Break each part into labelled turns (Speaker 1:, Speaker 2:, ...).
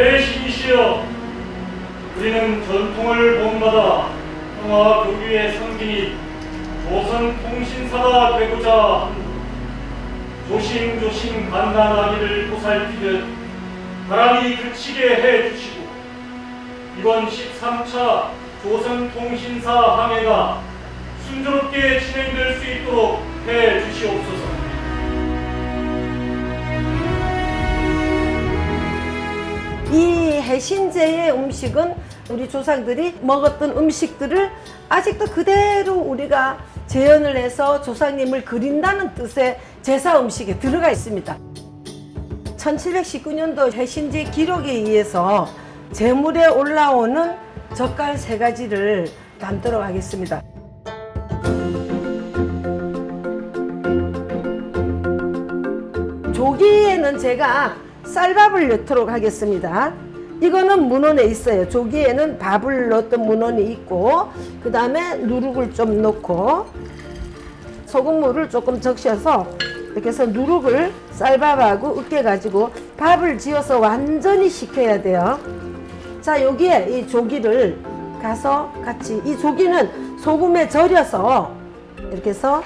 Speaker 1: 대신이시여 우리는 전통을 본받아 평화 교류의 성gin이 조선 통신사가 되고자. 조심조심 간단하기를 보살피듯 바람이 그치게 해주시고 이번 13차 조선통신사 항해가 순조롭게 진행될 수 있도록 해주시옵소서.
Speaker 2: 이 해신제의 음식은 우리 조상들이 먹었던 음식들을 아직도 그대로 우리가 재현을 해서 조상님을 그린다는 뜻의 제사 음식에 들어가 있습니다. 1719년도 해신제 기록에 의해서 제물에 올라오는 젓갈 세 가지를 담도록 하겠습니다. 조기에는 제가 쌀밥을 넣도록 하겠습니다. 이거는 문헌에 있어요. 조기에는 밥을 넣었던 문헌이 있고, 그 다음에 누룩을 좀 넣고, 소금물을 조금 적셔서 이렇게 해서 누룩을 쌀밥하고 으깨가지고 밥을 지어서 완전히 식혀야 돼요. 자, 여기에 이 조기를 가서 같이, 이 조기는 소금에 절여서 이렇게 해서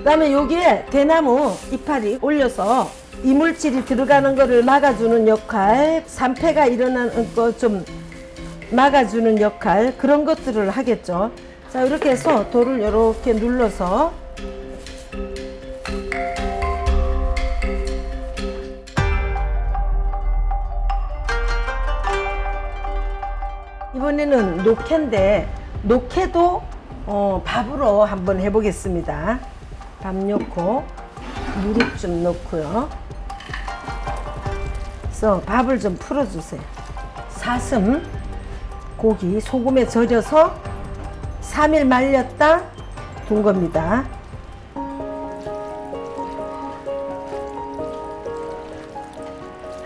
Speaker 2: 그다음에 여기에 대나무 이파리 올려서 이물질이 들어가는 거를 막아주는 역할, 산패가 일어나는 거좀 막아주는 역할 그런 것들을 하겠죠. 자 이렇게 해서 돌을 이렇게 눌러서 이번에는 녹회인데 녹회도 어, 밥으로 한번 해보겠습니다. 밥 넣고 누룩 좀 넣고요. 그래서 밥을 좀 풀어주세요. 사슴 고기 소금에 절여서 3일 말렸다 둔 겁니다.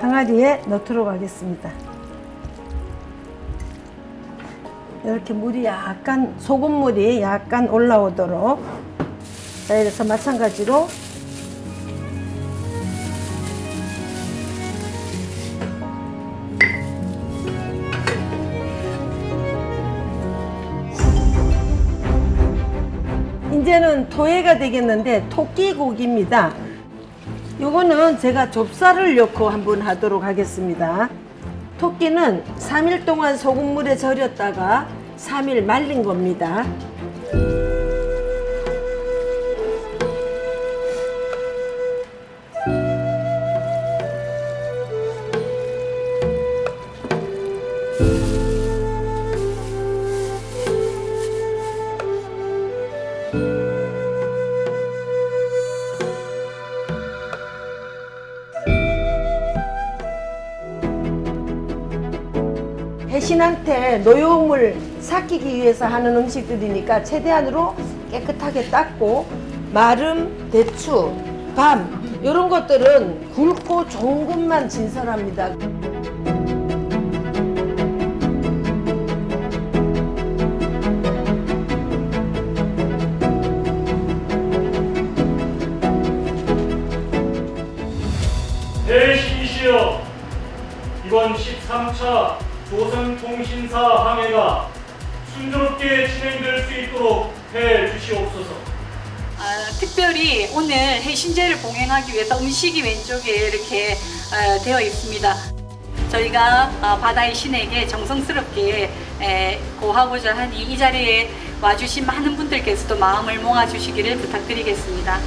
Speaker 2: 항아리에 넣도록 하겠습니다. 이렇게 물이 약간 소금물이 약간 올라오도록 자 이래서 마찬가지로 이제는 토해가 되겠는데 토끼 고기입니다. 요거는 제가 좁쌀을 넣고 한번 하도록 하겠습니다. 토끼는 3일 동안 소금물에 절였다가 3일 말린 겁니다. 신한테 노여움을 삭히기 위해서 하는 음식들이니까 최대한으로 깨끗하게 닦고 마름, 대추, 밤 이런 것들은 굵고 좋은 것만 진설합니다.
Speaker 1: 대신이시여 이번 13차 조선통신사 항해가 순조롭게 진행될 수 있도록 해 주시옵소서.
Speaker 3: 아, 특별히 오늘 해신제를 봉행하기 위해서 음식이 왼쪽에 이렇게 아, 되어 있습니다. 저희가 아, 바다의 신에게 정성스럽게 에, 고하고자 하니 이 자리에 와주신 많은 분들께서도 마음을 모아주시기를 부탁드리겠습니다.